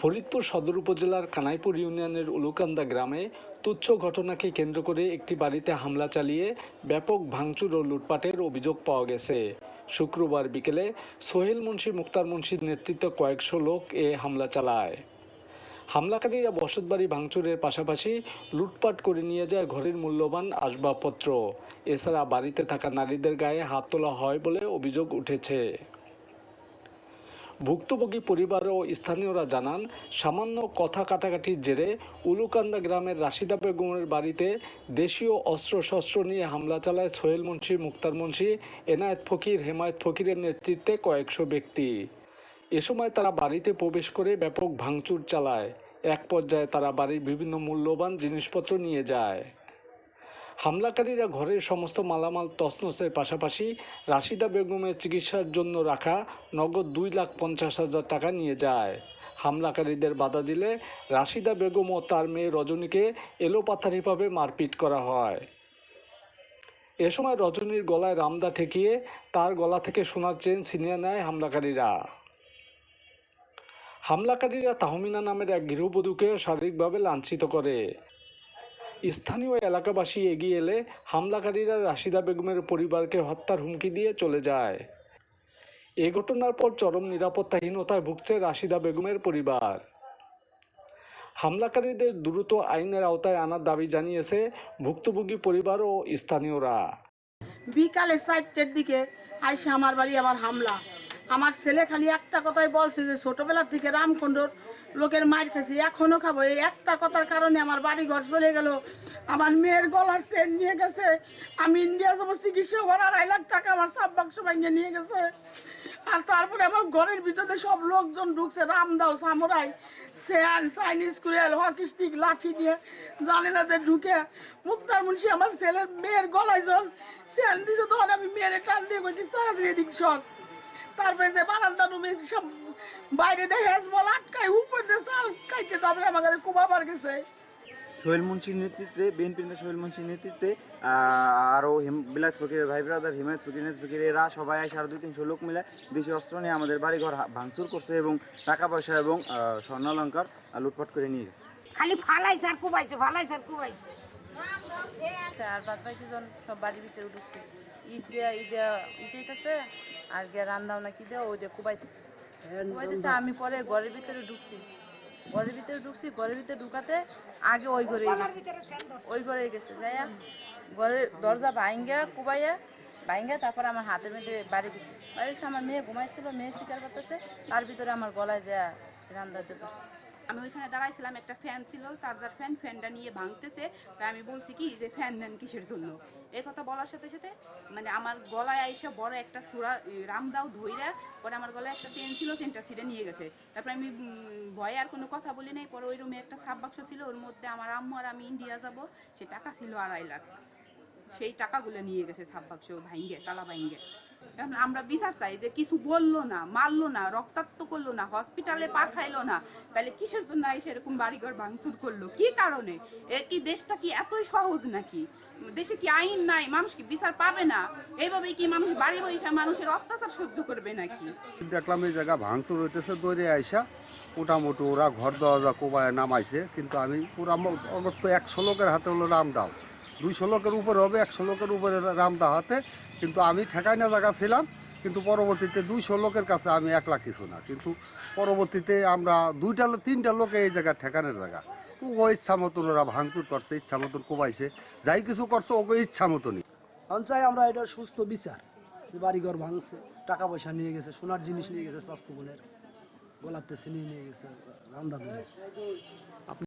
ফরিদপুর সদর উপজেলার কানাইপুর ইউনিয়নের উলুকান্দা গ্রামে তুচ্ছ ঘটনাকে কেন্দ্র করে একটি বাড়িতে হামলা চালিয়ে ব্যাপক ভাঙচুর ও লুটপাটের অভিযোগ পাওয়া গেছে। শুক্রবার বিকেলে সোহেল মুন্সি, মুক্তার মুন্সির নেতৃত্বে কয়েকশো লোক এ হামলা চালায়। হামলাকারীরা বসতবাড়ি ভাঙচুরের পাশাপাশি লুটপাট করে নিয়ে যায় ঘরের মূল্যবান আসবাবপত্র। এছাড়া বাড়িতে থাকা নারীদের গায়ে হাত তোলা হয় বলে অভিযোগ উঠেছে। ভুক্তভোগী পরিবার ও স্থানীয়রা জানান, সামান্য কথা কাটাকাটির জেরে উলুকান্দা গ্রামের রাশিদা বেগমের বাড়িতে দেশীয় অস্ত্রশস্ত্র নিয়ে হামলা চালায় সোহেল মুন্সি, মুক্তার মুন্সি, এনায়েত ফকির, হেমায়েত ফকিরের নেতৃত্বে কয়েকশো ব্যক্তি। এ সময় তারা বাড়িতে প্রবেশ করে ব্যাপক ভাঙচুর চালায়। এক পর্যায়ে তারা বাড়ির বিভিন্ন মূল্যবান জিনিসপত্র নিয়ে যায়। হামলাকারীরা ঘরের সমস্ত মালামাল তসনসের পাশাপাশি রাশিদা বেগমের চিকিৎসার জন্য রাখা নগদ দুই লাখ পঞ্চাশ হাজার টাকা নিয়ে যায়। হামলাকারীদের বাধা দিলে রাশিদা বেগম ও তার মেয়ে রজনীকে এলোপাথারিভাবে মারপিট করা হয়। এ সময় রজনীর গলায় রামদা ঠেকিয়ে তার গলা থেকে সোনার চেন ছিনিয়ে নেয় হামলাকারীরা। হামলাকারীরা তাহমিনা নামের এক গৃহবধূকে শারীরিকভাবে লাঞ্ছিত করে। স্থানীয় এলাকাবাসী এগিয়ে এলে হামলাকারীরা রাশিদা বেগমের পরিবারকে হত্যার হুমকি দিয়ে চলে যায়। এ ঘটনার পর চরম নিরাপত্তাহীনতায় ভুগছে রাশিদা বেগমের পরিবার। হামলাকারীদের দ্রুত আইনের আওতায় আনার দাবি জানিয়েছে ভুক্তভোগী পরিবার ও স্থানীয়রা। বিকালে চারটের দিকে আইসে আমার বাড়ি আবার হামলা। আমার ছেলে খালি একটা কথাই বলছে যে ছোটবেলা থেকে রামকুণ্ডর লোকের মার খেয়েছি, এখনও খাব। এই একটা কথার কারণে আমার বাড়ি ঘর চলে গেল। আমার মেয়ের গলার চেন নিয়ে গেছে। আমি ইন্ডিয়া যাব, চিকিৎসা করার আড়াই লাখ টাকা আমার সাব বাক্স ভেঙে নিয়ে গেছে। আর তারপরে আমার ঘরের ভিতরে সব লোকজন ঢুকছে রামদাও সামরাই স্যান চাইনিজ কুড়েল হকি স্টিক, লাঠি দিয়ে জানে না যে ঢুকে। মুক্তার মুন্সি আমার ছেলের মেয়ের গলায় জল স্যান দিছে, তখন আমি মেয়ের টান দিয়ে বলছি তাড়াতাড়ি এদিক সব তারপরে যে বারান্দা রুমে সব বাইরে দিয়ে হেজবল আটকায় উপর দিয়ে চাল তারপরে আমাদের কুবাবার গেছে। সোহেল মুন্সির নেতৃত্বে বিএনপি নেতা সোহেল মুন্সির নেতৃত্বে আরও হিম- বিলাত ফকিরের ভাই ব্রাদার হিমায়ত ফকির নেত ফকির এরা সবাই আসে আরও দুই তিনশো লোক মিলে দেশীয় অস্ত্র নিয়ে আমাদের বাড়িঘর ভাঙচুর করছে এবং টাকা পয়সা এবং স্বর্ণালঙ্কার লুটপাট করে নিয়ে গেছে। খালি ফালাইছে আর কুবাইছে ফালাইছে আর কুবাইছে। আচ্ছা আর বাদ বাকি জন সব বাড়ির ভিতরে ঢুকছে। ঈদ দেয়া ঈদ দেয়া ঈদাইতেছে আর গিয়া রান্দাও না কি দেওয়া ওই যে কুবাইতেছে। কুবাইতেছে আমি পরে ঘরের ভিতরে ঢুকছি। ঘরের ভিতরে ঢুকছি ঘরের ভিতরে ঢুকাতে আগে ওই ঘরে গেছে। ওই ঘরে গেছে যাইয়া ঘরের দরজা ভাইঙ্গা কুবাইয়া ভাইঙ্গা তারপর আমার হাতের মধ্যে বাড়ি দিছে। বাড়ি আমার মেয়ে ঘুমাইছিল মেয়ে শিকার করতেছে তার ভিতরে আমার গলায় যা রান্না দিয়ে বসছে আমি ওইখানে দাঁড়াইছিলাম, একটা ফ্যান ছিল, চার্জার ফ্যান, ফ্যানটা নিয়ে ভাঙতেছে। তাই আমি বলছি কি যে ফ্যান নেন কিসের জন্য? এই কথা বলার সাথে সাথে মানে আমার গলায় আইসা বড় একটা সুরা রামদাও ধইরা, পরে আমার গলায় একটা চেন ছিল চেনটা ছিঁড়ে নিয়ে গেছে। তারপরে আমি ভয়ে আর কোনো কথা বলি নাই, পরে ওই রুমে একটা সাব বাক্স ছিল, ওর মধ্যে আমার আম্মু আর আমি ইন্ডিয়া যাব, সে টাকা ছিল আড়াই লাখ। সেই টাকাগুলো নিয়ে গেছে সাব বাক্স ভাইঙ্গে, তালা ভাইঙ্গে। আমরা বিচার চাই যে কিছু বলল না, মারলো না, রক্তাক্ত করল না হসপিটালে পাঠাইলো না, তাহলে কিসের জন্য এসে এরকম বাড়িঘর ভাঙচুর করল? কি কারণে? এ কি দেশটা কি এতই সহজ নাকি? দেশে কি আইন নাই, মানুষ কি বিচার পাবে না? এইভাবে কি মানুষ বাড়ি বসে মানুষের অত্যাচার সহ্য করবে নাকি? দেখলাম এই জায়গা ভাঙচুর হইতেছে, দৌড়ে আইসা মোটামুটি ওরা ঘর দরজা কোবায় নামাইছে, কিন্তু আমি পুরা অগত্য একশো লোকের হাতে হলো রামদাও। দুইশো লোকের উপরে হবে, একশো লোকের উপরে রামদা হাতে। কিন্তু আমি ঠেকাই না জায়গা ছিলাম, কিন্তু পরবর্তীতে দুইশো লোকের কাছে আমি একলা কিছু না। কিন্তু পরবর্তীতে আমরা দুইটা তিনটা লোকে এই জায়গা ঠেকানোর জায়গা। ও ইচ্ছা মতন ওরা ভাঙচুর করছে, ইচ্ছা মতন কোবাইছে। যাই কিছু করছে, ওকে ইচ্ছা মতনই। এখন চাই আমরা এটা সুস্থ বিচার বাড়িঘর ভাঙছে, টাকা পয়সা নিয়ে গেছে, সোনার জিনিস নিয়ে গেছে, স্বাস্থ্য বোনের ছিনিয়ে নিয়ে গেছে রান্দা ধরে